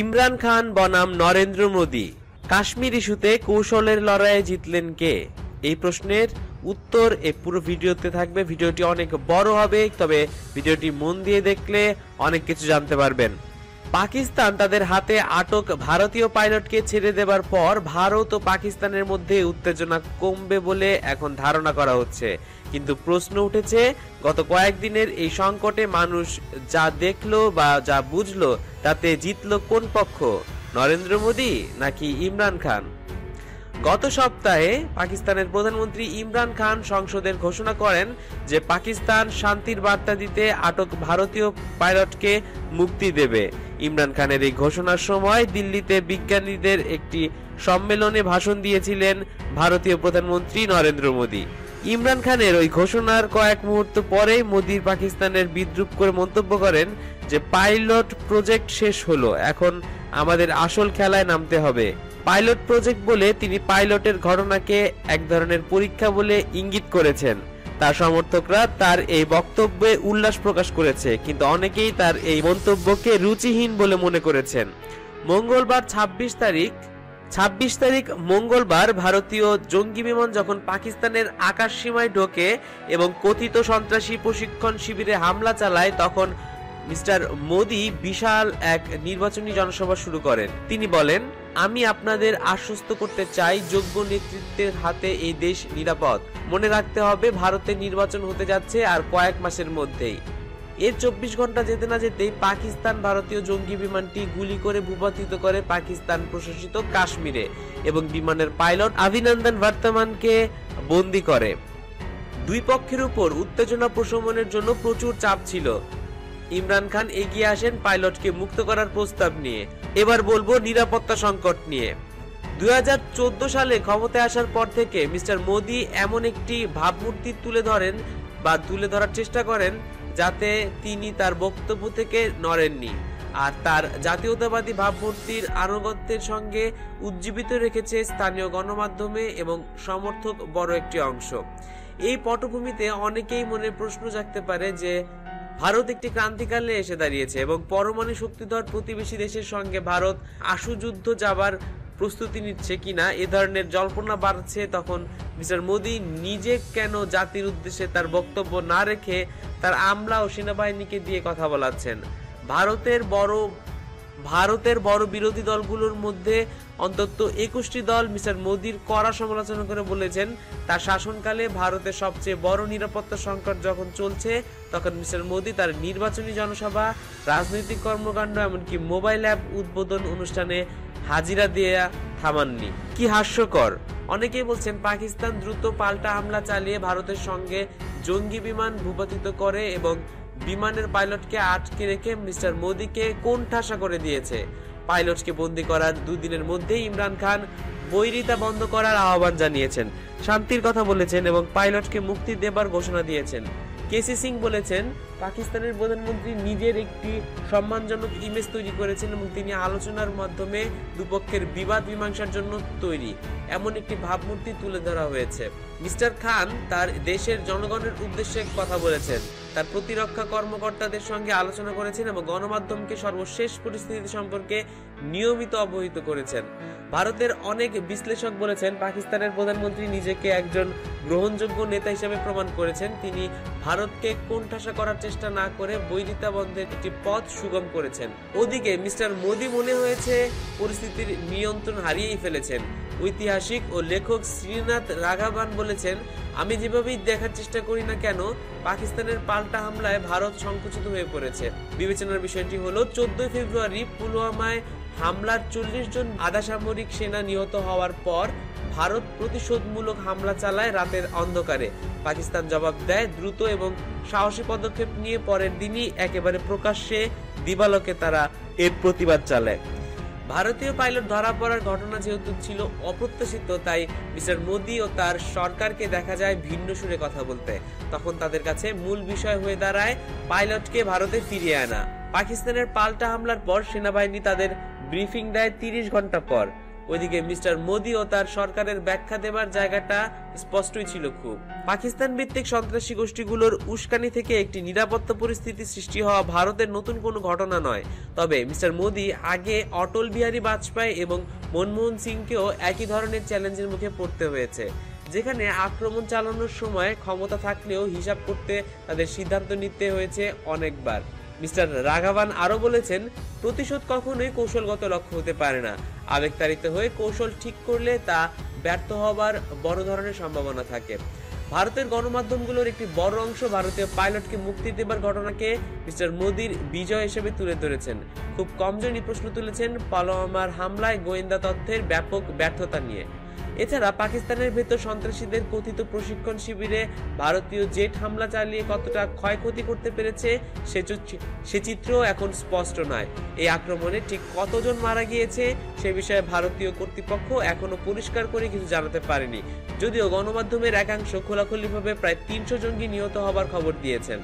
ইমরান খান বনাম নরেন্দ্র মোদী। কাশ্মীর ইস্যুতে কৌশলের লড়াইয়ে জিতলেন কে? এই প্রশ্নের উত্তর এ পুরো ভিডিওতে থাকবে। ভিডিওটি অনেক বড় হবে, তবে ভিডিওটি মন দিয়ে দেখলে অনেক কিছু জানতে পারবেন। পাকিস্তান তাদের হাতে আটক ভারতীয় পাইলটকে ছেড়ে দেবার পর ভারত ও পাকিস্তানের মধ্যে উত্তেজনা কমবে বলে এখন ধারণা করা হচ্ছে। কিন্তু প্রশ্ন উঠেছে, গত কয়েকদিনের এই সংকটে মানুষ যা দেখল বা যা বুঝলো, তাতে জিতল কোন পক্ষ? নরেন্দ্র মোদী নাকি ইমরান খান? গত সপ্তাহে পাকিস্তানের প্রধানমন্ত্রী ইমরান খান সংসদের ঘোষণা করেন যে পাকিস্তান শান্তির বার্তা দিতে আটক ভারতীয় পাইলটকে মুক্তি দেবে। ইমরান খানের এই ঘোষণার সময় দিল্লিতে বিজ্ঞানীদের একটি সম্মেলনে ভাষণ দিয়েছিলেন ভারতীয় প্রধানমন্ত্রী নরেন্দ্র মোদী। ইমরান খানের ওই ঘোষণার কয়েক মুহূর্ত পরেই মোদীর পাকিস্তানের বিদ্রুপ করে মন্তব্য করেন যে, পাইলট প্রজেক্ট শেষ হলো, এখন আমাদের আসল খেলায় নামতে হবে। পাইলট প্রজেক্ট বলে তিনি পাইলটের ঘটনাকে এক ধরনের পরীক্ষা বলে ইঙ্গিত করেছেন। তার সমর্থকরা তার এই বক্তব্যে উল্লাস প্রকাশ করেছে, কিন্তু অনেকেই তার এই মন্তব্যকে রুচিহীন বলে মনে করেছেন। মঙ্গলবার ২৬ তারিখ ২৬ তারিখ মঙ্গলবার ভারতীয় জঙ্গি বিমান যখন পাকিস্তানের আকাশ সীমায় ঢোকে এবং কথিত সন্ত্রাসী প্রশিক্ষণ শিবিরে হামলা চালায়, তখন মিস্টার মোদি বিশাল এক নির্বাচনী জনসভা শুরু করেন। তিনি বলেন আমি আপনাদের আশ্বস্ত করতে চাই, যোগ্য নেতৃত্বের হাতে এই দেশ নিরাপদ। মনে রাখতে হবে, ভারতে নির্বাচন হতে যাচ্ছে আর কয়েক মাসের মধ্যেই। এর চব্বিশ ঘণ্টা যেতে না যেতেই পাকিস্তান ভারতীয় জঙ্গি বিমানটি গুলি করে ভূপাতিত করে পাকিস্তান প্রশাসিত কাশ্মীরে এবং বিমানের পাইলট অভিনন্দন বর্তমানকে বন্দি করে। দুই পক্ষের উপর উত্তেজনা প্রশমনের জন্য প্রচুর চাপ ছিল। ইমরান খান এগিয়ে আসেন পাইলটকে মুক্ত করার প্রস্তাব নিয়ে। এবার বলব নিরাপত্তা সংকট নিয়ে। দু হাজার চোদ্দ সালে ক্ষমতায় আসার পর থেকে মিস্টার মোদি এমন একটি ভাবমূর্তি তুলে ধরেন বা তুলে ধরার চেষ্টা করেন যাতে তিনি তার বক্তব্য থেকে নড়েননি। আর তার জাতীয়তাবাদী ভাবমূর্তির আনুগত্যের সঙ্গে উজ্জীবিত রেখেছে স্থানীয় গণমাধ্যমে এবং সমর্থক বড় একটি অংশ। এই পটভূমিতে অনেকেই মনে প্রশ্ন জাগতে পারে যে ভারত একটি ক্রান্তিকালে এসে দাঁড়িয়েছে এবং পরমাণু শক্তিধর প্রতিবেশী দেশের সঙ্গে ভারত আশু যুদ্ধ যাবার প্রস্তুতি নিচ্ছে কিনা, এ ধরনের জল্পনা বাড়ছে তখন মিস্টার মোদী নিজে কেন জাতির উদ্দেশ্যে তার বক্তব্য না রেখে তার আমলা ও সেনাবাহিনীকে দিয়ে কথা বলাচ্ছেন। ভারতের বড় ভারতের বড় বিরোধী দলগুলোর মধ্যে অন্তত একুশটি দল মিস্টার মোদির কড়া সমালোচনা করে বলেছেন, তার শাসনকালে ভারতের সবচেয়ে বড় নিরাপত্তা সংকট যখন চলছে, তখন মিস্টার মোদি তার নির্বাচনী জনসভা, রাজনৈতিক কর্মকাণ্ড, এমনকি মোবাইল অ্যাপ উদ্বোধন অনুষ্ঠানে হাজিরা দেয়া থামাননি। কি হাস্যকর! অনেকেই বলছেন, পাকিস্তান দ্রুত পাল্টা হামলা চালিয়ে ভারতের সঙ্গে জঙ্গি বিমান ভূপাতিত করে এবং বিমানের পাইলটকে আটকে রেখে মিস্টার মোদীকে কোণঠাসা করে দিয়েছে। পাইলটকে বন্দি করার দুদিনের মধ্যেই ইমরান খান বৈরিতা বন্ধ করার আহ্বান জানিয়েছেন। শান্তির কথা বলেছেন এবং পাইলটকে মুক্তি দেবার ঘোষণা দিয়েছেন। কেসি সিং বলেছেন, পাকিস্তানের প্রধানমন্ত্রী নিজের একটি সম্মানজনক ইমেজ তৈরি করেছেন এবং তিনি আলোচনার মাধ্যমে দুপক্ষের বিবাদ মীমাংসার জন্য তৈরি। এমন একটি ভাবমূর্তি তুলে ধরা হয়েছে। মিস্টার খান তার দেশের জনগণের উদ্দেশ্যে কথা বলেছেন। তার প্রতিরক্ষা কর্মকর্তাদের সঙ্গে আলোচনা করেছেন এবং গণমাধ্যমকে সর্বশেষ পরিস্থিতি সম্পর্কে নিয়মিত অবহিত করেছেন। ভারতের অনেক বিশ্লেষক বলেছেন, পাকিস্তানের প্রধানমন্ত্রী নিজেকে একজন গ্রহণযোগ্য নেতা হিসেবে প্রমাণ করেছেন। তিনি ভারতকে কোণঠাসা করার চেষ্টা না করে বৈরিতা বন্ধের একটি পথ সুগম করেছেন। ওদিকে মিস্টার মোদী মনে হয়েছে পরিস্থিতির নিয়ন্ত্রণ হারিয়েই ফেলেছেন। ঐতিহাসিক ও লেখক শ্রীনাথ রাঘাবান বলেছেন, আমি যেভাবেই দেখার চেষ্টা করি না কেন, পাকিস্তানের পাল্টা হামলায় ভারত সংকুচিত হয়ে পড়েছে। বিবেচনার বিষয়টি হলো, চোদ্দই ফেব্রুয়ারি পুলওয়ামায় হামলার চল্লিশ জন আধা সামরিক সেনা নিহত হওয়ার পর ভারত প্রতিশোধমূলক হামলা চালায় রাতের অন্ধকারে। পাকিস্তান জবাব দেয়, দ্রুত এবং সাহসী পদক্ষেপ নিয়ে পরের দিনই একেবারে প্রকাশ্যে দিবালকে তারা এর প্রতিবাদ চালায় ভারতীয় পাইলট ধরা পড়ার ঘটনা যেহেতু ছিল অপ্রত্যাশিত, তাই মিস্টার মোদী ও তার সরকারকে দেখা যায় ভিন্ন সুরে কথা বলতে। তখন তাদের কাছে মূল বিষয় হয়ে দাঁড়ায় পাইলটকে ভারতে ফিরিয়ে আনা। পাকিস্তানের পাল্টা হামলার পর সেনাবাহিনী তাদের ব্রিফিং দেয় তিরিশ ঘণ্টা পর। ওইদিকে মিস্টার মোদি ও তার সরকারের ব্যাখ্যা দেবার জায়গাটা স্পষ্টই ছিল খুব। পাকিস্তান ভিত্তিক সন্ত্রাসী গোষ্ঠীগুলোর উস্কানি থেকে একটি নিরাপত্তা পরিস্থিতি সৃষ্টি হওয়া ভারতের নতুন কোনো ঘটনা নয়। তবে মিস্টার মোদি আগে অটল বিহারী বাজপেয়ী এবং মনমোহন সিংকেও একই ধরনের চ্যালেঞ্জের মুখে পড়তে হয়েছে, যেখানে আক্রমণ চালানোর সময় ক্ষমতা থাকলেও হিসাব করতে তাদের সিদ্ধান্ত নিতে হয়েছে অনেকবার। মিস্টার রাঘাবান আরও বলেছেন, প্রতিশোধ কখনোই কৌশলগত লক্ষ্য হতে পারে না। আবেগতাড়িত হয়ে কৌশল ঠিক করলে তা ব্যর্থ হবার বড় ধরনের সম্ভাবনা থাকে। ভারতের গণমাধ্যমগুলোর একটি বড় অংশ ভারতীয় পাইলটকে মুক্তি দেবার ঘটনাকে মিস্টার মোদির বিজয় হিসেবে তুলে ধরেছেন। খুব কমজনই প্রশ্ন তুলেছেন পালোয়ামার হামলায় গোয়েন্দা তথ্যের ব্যাপক ব্যর্থতা নিয়ে। এছাড়া পাকিস্তানের ভেতর সন্ত্রাসীদের কথিত প্রশিক্ষণ শিবিরে ভারতীয় জেট হামলা চালিয়ে কতটা ক্ষয়ক্ষতি করতে পেরেছে, সে চি- সে চিত্রও এখন স্পষ্ট নয়। এই আক্রমণে ঠিক কতজন মারা গিয়েছে, সে বিষয়ে ভারতীয় কর্তৃপক্ষ এখনও পরিষ্কার করে কিছু জানাতে পারেনি। যদিও গণমাধ্যমের একাংশ খোলাখুলিভাবে প্রায় তিনশো জঙ্গি নিহত হবার খবর দিয়েছেন।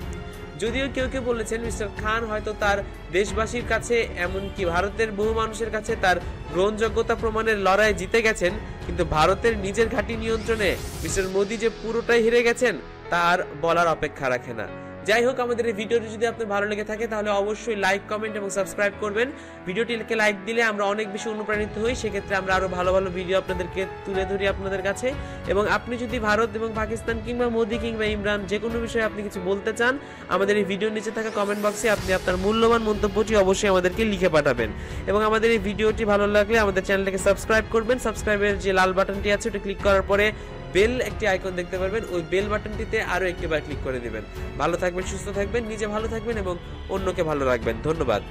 যদিও কেউ কেউ বলেছেন মিস্টার খান হয়তো তার দেশবাসীর কাছে, এমনকি ভারতের বহু মানুষের কাছে তার গ্রহণযোগ্যতা প্রমাণের লড়াই জিতে গেছেন, কিন্তু ভারতের নিজের ঘাঁটি নিয়ন্ত্রণে মিস্টার মোদী যে পুরোটাই হেরে গেছেন, তার বলার অপেক্ষা রাখে না। যাই হোক আমাদের এই ভিডিওটি যদি আপনার ভালো লেগে থাকে, তাহলে অবশ্যই লাইক কমেন্ট এবং সাবস্ক্রাইব করবেন। ভিডিওটিকে লাইক দিলে আমরা অনেক বেশি অনুপ্রাণিত হই, সেক্ষেত্রে আমরা আরও ভালো ভালো ভিডিও আপনাদেরকে তুলে ধরি আপনাদের কাছে। এবং আপনি যদি ভারত এবং পাকিস্তান কিংবা মোদি কিংবা ইমরান যে কোনো বিষয়ে আপনি কিছু বলতে চান, আমাদের এই ভিডিওর নিচে থাকা কমেন্ট বক্সে আপনি আপনার মূল্যবান মন্তব্যটি অবশ্যই আমাদেরকে লিখে পাঠাবেন। এবং আমাদের এই ভিডিওটি ভালো লাগলে আমাদের চ্যানেলটাকে সাবস্ক্রাইব করবেন। সাবস্ক্রাইবের যে লাল বাটনটি আছে, ওটা ক্লিক করার পরে বেল একটি আইকন দেখতে পারবেন। ওই বেল বাটনটিতে আরও একটিবার ক্লিক করে দিবেন। ভালো থাকবেন, সুস্থ থাকবেন, নিজে ভালো থাকবেন এবং অন্যকে ভালো রাখবেন। ধন্যবাদ।